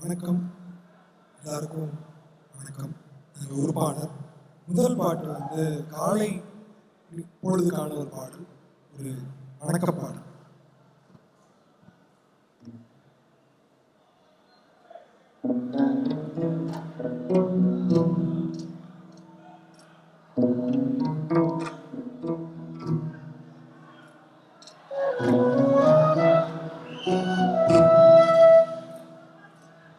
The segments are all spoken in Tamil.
வணக்கம். எல்லாருக்கும் வணக்கம். எங்கள் ஒரு பாடல். முதல் பாட்டு வந்து காலை பொழுதுக்கான ஒரு பாடல். ஒரு வணக்க பாடல்.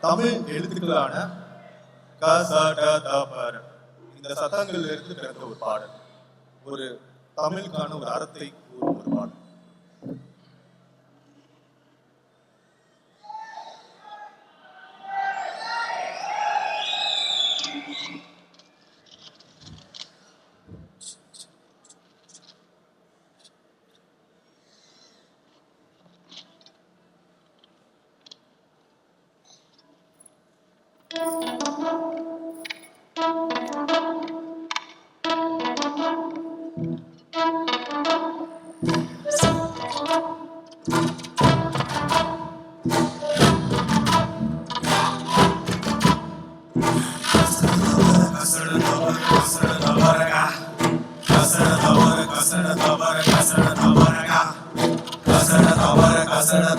தமிழ் எழுத்துக்களான க ச ட த ப இந்த சத்தங்களிலிருந்து பிறந்த ஒரு பாடல். ஒரு தமிழுக்கான ஒரு அறத்தை கூறும் ஒரு பாடல். Kasana tabar, kasana tabar, kasana tabar, kasana tabar, kasana tabar, kasana tabar, kasana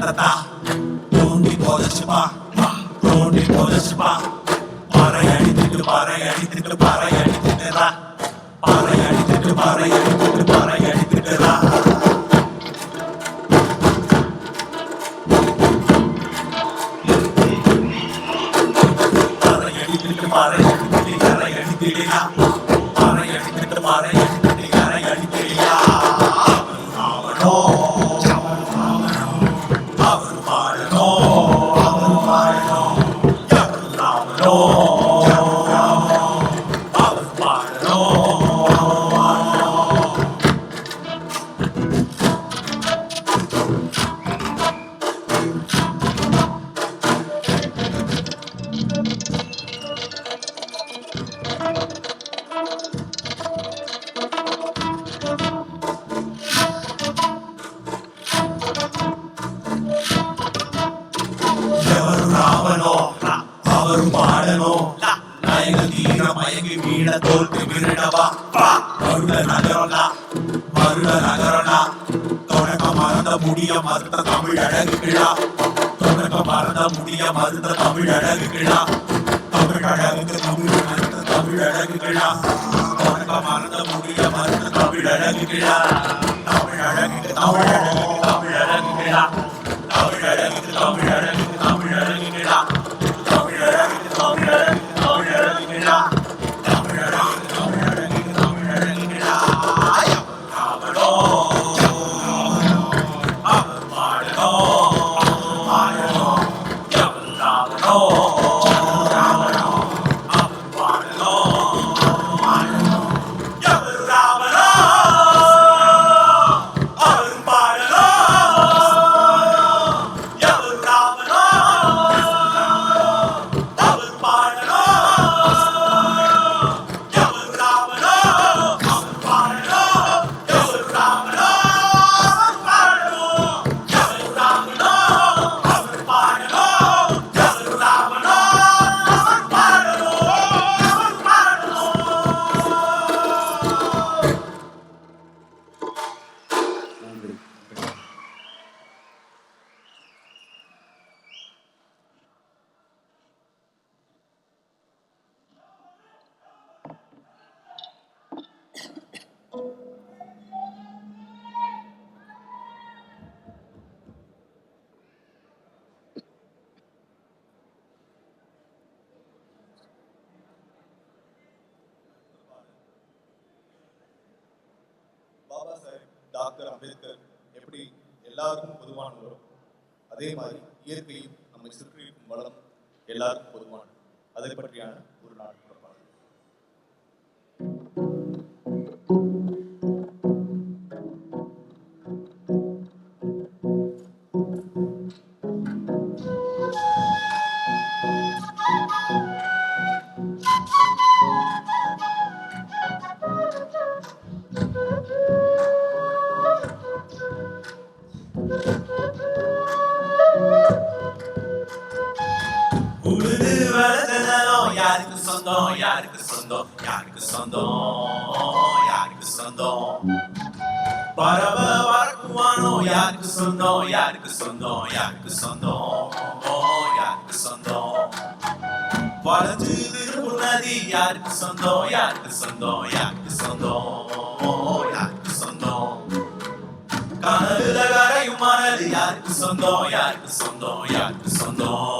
வீடு என்னத்தா தோண்டி போதச்சுப்பா தோண்டி போதச்சுப்பா பாறை அடித்துட்டு பாறை அடித்துட்டு பாறை அடித்துட்டுறா பாறை அடித்துட்டு பாறை அடித்துட்டு பாறை அடித்துட்டுறா மயங்கி வீழ தோல்வி விருடவா மருட நகரனா மருட நகரனா தொடக்க மறந்த முடிய மறுத்த தமிழ் அழகு கிழா தொடக்க மறந்த முடிய மறுத்த தமிழ் அழகு கிழா தமிழ் அழகு தமிழ் மறுத்த தமிழ் அழகு கிழா தொடக்க மறந்த முடிய மறுத்த தமிழ் அழகு கிழா தமிழ் அழகு தமிழ் அழகு டாக்டர் அம்பேத்கர் எப்படி எல்லாருக்கும் பொதுவானவரோ அதே மாதிரி இயற்கையும் நம்மை சுற்றி இருக்கும் வளம் எல்லாருக்கும் பொதுவானது. அதை பற்றியான ஒரு நாள். சொந்தம் யாருக்கு சொந்தம் யாருக்கு சொந்தம் யாருக்கு சொந்தம் பறவ வளர்க்குவானோ யாருக்கு சொந்தம் யாருக்கு சொந்தம் யாருக்கு சொந்தம் யாருக்கு சொந்தம் வளைஞ்சு திரும்பும் நதி யாருக்கு சொந்தம் யாருக்கு சொந்தம் யாருக்கு சொந்தம் யாருக்கு சொந்தம் கனவுல கரையும் மணல் யாருக்கு சொந்தம் யாருக்கு சொந்தம் யாருக்கு சொந்தம்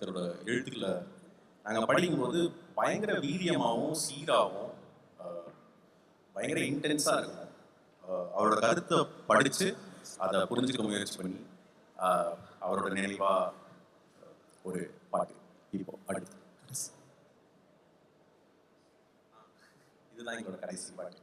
அம்பேத்கரோட எழுத்துக்களை நாங்கள் படிக்கும்போது பயங்கர வீரியமாகவும் சீராகவும் பயங்கர இன்டென்ஸாக இருக்கும் அவரோட கருத்தை படித்து அதை புரிஞ்சுக்க முயற்சி பண்ணி அவரோட நினைவாக ஒரு பாட்டு. இப்போ அடுத்து. இதுதான் எங்களோட கடைசி பாட்டு.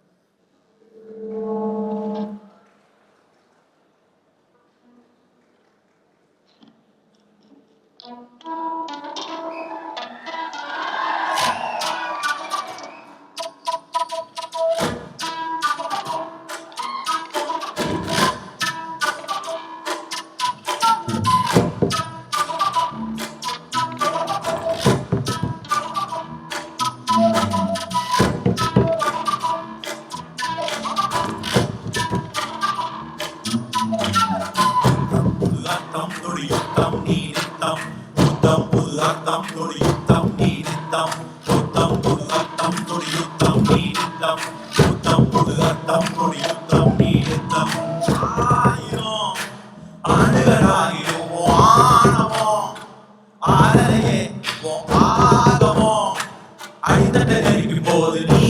நெருங்கிப்போம் ஆகமோ ஐந்தனை நெருங்கி போது நீ